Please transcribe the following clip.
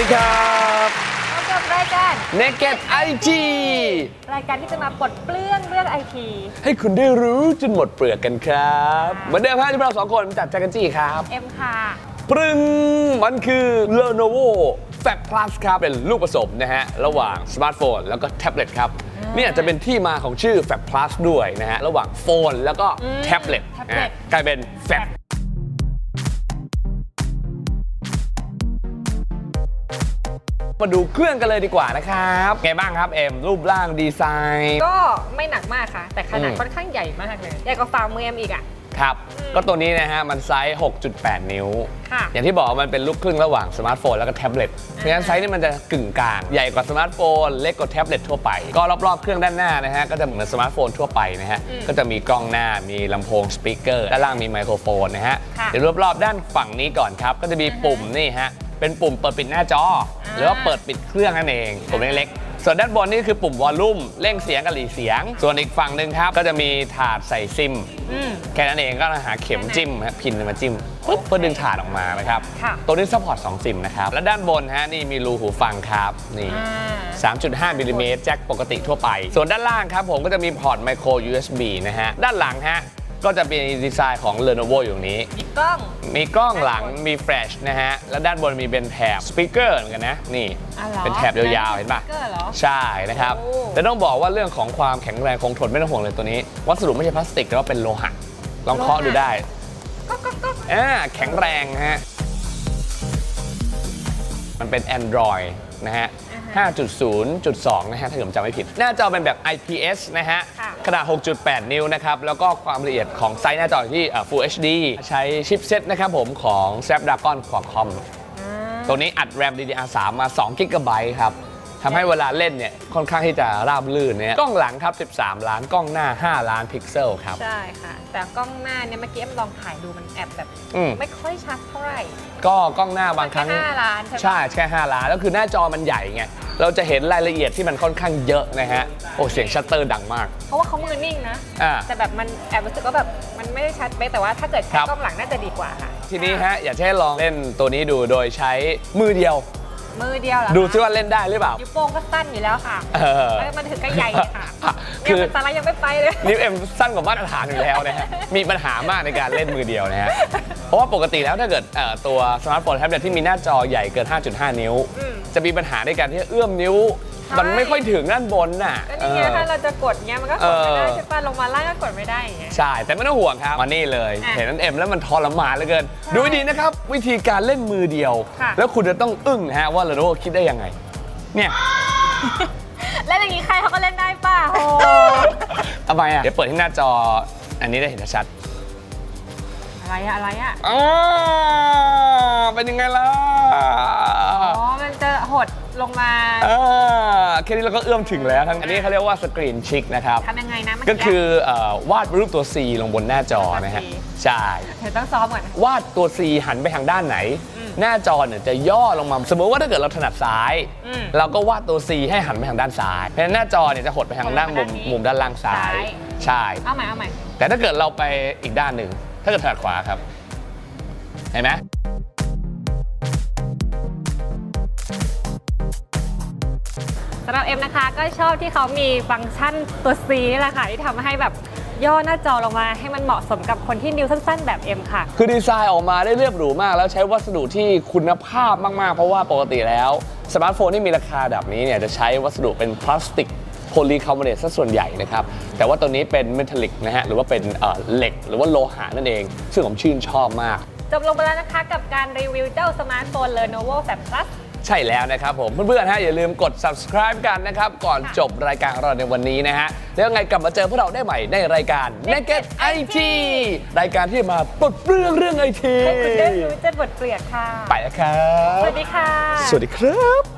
ดีครับ พบกับรายการ Naked IT รายการที่จะมาปลดเปลื้องเรื่องไอทีให้คุณได้รู้จนหมดเปลือกกันครับเหมือนเดิมฮะที่เราสองคนจัดจักรจี้ครับเอ็มค่ะ ปรึงมันคือ Lenovo Fab Plus ครับเป็นลูกผสมนะฮะ ระหว่างสมาร์ทโฟนแล้วก็แท็บเล็ตครับ เนี่ยจะเป็นที่มาของชื่อ Fab Plus ด้วยนะฮะ ระหว่างโฟนแล้วก็อืมแท็บเล็ตแท็บเล็ต อะกลายเป็น Fab มาดูเครื่องกันเลยดีกว่านะครับไงบ้างครับเอ็มรูปร่างดีไซน์ก็ไม่หนักมากค่ะ แต่ขนาดอืมค่อนข้างใหญ่มากเลยใหญ่กว่าฝ่ามือเอ็มอีกอะครับอืมก็ตัวนี้นะฮะ มันไซส์ 6.8 นิ้วค่ะอย่างที่บอกว่ามันเป็นลูกครึ่งระหว่างสมาร์ทโฟนแล้วก็แท็บเล็ต เพราะฉะนั้นไซส์นี่มันจะกึ่งกลาง ใหญ่กว่าสมาร์ทโฟน เล็กกว่าแท็บเล็ตทั่วไป ก็รอบๆเครื่องด้านหน้านะฮะ ก็จะเหมือนสมาร์ทโฟนทั่วไปนะฮะอืมก็จะมีกล้องหน้า มีลำโพงสปีกเกอร์ ด้านล่างมีไมโครโฟนนะฮะค่ะเดี๋ยวรอบๆด้านฝั่งนี้ก่อนครับ ก็จะมีปุ่มนี่ฮะ เป็นปุ่มเปิดปิดหน้าจอ หรือว่าเปิดปิดเครื่องนั่นเองปุ่มเล็กๆส่วนด้านบนนี่คือปุ่มวอลลุ่มเร่งเสียงกับหลีเสียง ส่วนอีกฝั่งหนึ่งครับ ก็จะมีถาดใส่ซิมอืมแค่นั้นเองก็หาเข็มจิ้มฮะพินมาจิ้มปุ๊บเพื่อดึงถาดออกมานะครับค่ะตัวนี้ซัพพอร์ต2ซิมนะครับ และด้านบนฮะนี่มีรูหูฟังครับ นี่อ่า3.5มิลลิเมตรแจ็คปกติทั่วไป ส่วนด้านล่างครับผมก็จะมีพอร์ตไมโคร USB นะฮะ ด้านหลังฮะ ก็จะมีดีไซน์ของ Lenovo อยู่ตรงนี้ มีกล้อง มีกล้องหลังมีแฟลชนะฮะ และด้านบนมีเป็นแถบสปีกเกอร์เหมือนกันนะ นี่อ๋อเหรอเป็นแถบยาวๆ เห็นปะสปีกเกอร์เหรอ ใช่นะครับ โอ้ แต่ต้องบอกว่าเรื่องของความแข็งแรงคงทนไม่ต้องห่วงเลยตัวนี้ วัสดุไม่ใช่พลาสติกแต่ว่าเป็นโลหะ ลองเคาะดูได้ ก็ก็ก็อ่าแข็งแรงฮะ มันเป็น Android นะฮะ 5.0.2 นะฮะ ถ้าเกิดผมจำไม่ผิด หน้าจอเป็นแบบ IPS นะฮะ ค่ะ ขนาด 6.8 นิ้วนะครับ แล้วก็ความละเอียดของไซส์หน้าจออยู่ที่เอ่อ Full HD ใช้ชิปเซ็ตนะครับผมของ Snapdragon Qualcomm อ่าตัวนี้อัด RAM DDR3 มา2 g b ครับ ทำให้เวลาเล่นเนี่ยค่อนข้างที่จะราบลื่นเนี่ยกล้องหลังครับ 13 ล้านกล้องหน้า 5 ล้านพิกเซลครับ ใช่ค่ะ แต่กล้องหน้าเนี่ยเมื่อกี้เอ็มลองถ่ายดูมันแอบแบบ อืม ไม่ค่อยชัดเท่าไหร่ ก็กล้องหน้าบางครั้งแค่5ล้านใช่ไหม ใช่แค่5ล้านแล้วคือหน้าจอมันใหญ่ไงเราจะเห็นรายละเอียดที่มันค่อนข้างเยอะนะฮะโอ้เสียงชัตเตอร์ดังมากเพราะว่าเขามือนิ่งนะ อ่า แต่แบบมันแอบรู้สึกว่าแบบมันไม่ได้ชัดเป๊ะแต่ว่าถ้าเกิดใช้ครับ กล้องหลังน่าจะดีกว่าค่ะ ทีนี้ฮะอยากจะให้ลองเล่นตัวนี้ดูโดยใช้มือเดียว มือเดียวเหรอดูคะซิว่าเล่นได้หรือเปล่า นิ้วโป้งก็สั้นอยู่แล้วค่ะเออแล้วมันถึงก็ใหญ่เลยค่ะคืเนี่ยอมันสาระยังไม่ไปเลย นิ้วเอ็มสั้นกว่ามาตรฐานอยู่แล้วนะฮะ มีปัญหามากในการเล่นมือเดียวนะฮะ เพราะว่าปกติแล้วถ้าเกิดเอ่อตัวสมาร์ทโฟนแท็บเล็ตที่มีหน้าจอใหญ่เกิน 5.5 นิ้ว อืม จะมีปัญหาในการที่เอื้อมนิ้วใช่ มันไม่ค่อยถึงด้านบนน่ะก็นี่ไงเออ ถ้าเราจะกดเงี้ยมันก็กดไม่ได้เออ ใช่ป่ะลงมาล่างก็กดไม่ได้อย่างเงี้ย ใช่ แต่ไม่ต้องห่วงครับ มานี่เลย อะเห็นนั่นเอ็มแล้วมันทรมานเหลือเกินใช่ดูให้ดีนะครับ วิธีการเล่นมือเดียว ค่ะ แล้วคุณจะต้องอึ้งฮะว่า Lenovo คิดได้ยังไง เนี่ยเล่นอย่างงี้ใครเขาก็เล่นได้ป่ะโอ้ทำไมอะ เดี๋ยวเปิดที่หน้าจอ อันนี้ได้เห็นชัดอะไรอะอะไรอะอ่าเป็นยังไงล่ะ อ๋อมันจะ หดลงมาอ่าแค่นี้เราก็เอื้อมถึงแล้วทั้งอันนี้เขาเรียกว่าสกรีนชิกนะครับ ทำยังไงนะเมื่อก็กี้คือเอ่อวาดรูปตัว C ลงบนหน้าจอนะฮะตัว C ใช่เดี๋ยวต้องซ้อมก่อน วาดตัว C หันไปทางด้านไหนอืมหน้าจอเนี่ยจะย่อลงมา สมมติว่าถ้าเกิดเราถนัดซ้าย อืมเราก็วาดตัว C ให้หันไปทางด้านซ้ายเพราะฉะนั้นหน้าจอเนี่ยจะหดไปทางด้านมุมหดไปด้านนี้มุมด้านล่างซ้าย ซ้าย ใช่ เอาใหม่เอาใหม่แต่ถ้าเกิดเราไปอีกด้านหนึ่ง ถ้าเกิดถนัดขวาครับ เห็นไหมำหรับเอ็มนะคะก็ชอบที่เขามีฟังก์ชันตัว C นี่แหละค่ะที่ทำให้แบบย่อหน้าจอลงมาให้มันเหมาะสมกับคนที่นิ้วสั้นๆ แบบเอ็มค่ะ คือดีไซน์ออกมาได้เรียบหรูมาก แล้วใช้วัสดุที่คุณภาพมากๆ เพราะว่าปกติแล้ว สมาร์ทโฟนที่มีราคาแบบนี้เนี่ยจะใช้วัสดุเป็นพลาสติกโพลีคาร์บอเนตซะส่วนใหญ่นะครับ แต่ว่าตัวนี้เป็นเมทัลลิกนะฮะ หรือว่าเป็นเอ่อเหล็ก หรือว่าโลหะนั่นเอง ซึ่งผมชื่นชอบมาก จบลงไปแล้วนะคะกับการรีวิวเจ้าสมาร์ทโฟน Lenovo Fab Plus ใช่แล้วนะครับผมเพื่อนๆฮะอย่าลืมกด subscribe กันนะครับ ก่อนค่ะจบรายการของเราในวันนี้นะฮะ แล้วยังไงกลับมาเจอพวกเราได้ใหม่ในรายการ Naked IT รายการที่มาปลดเปลื้องเรื่องไอทีให้คุณได้รู้เจ็ดบทเปลือกค่ะ ไปแล้วครับ สวัสดีค่ะ สวัสดีครับ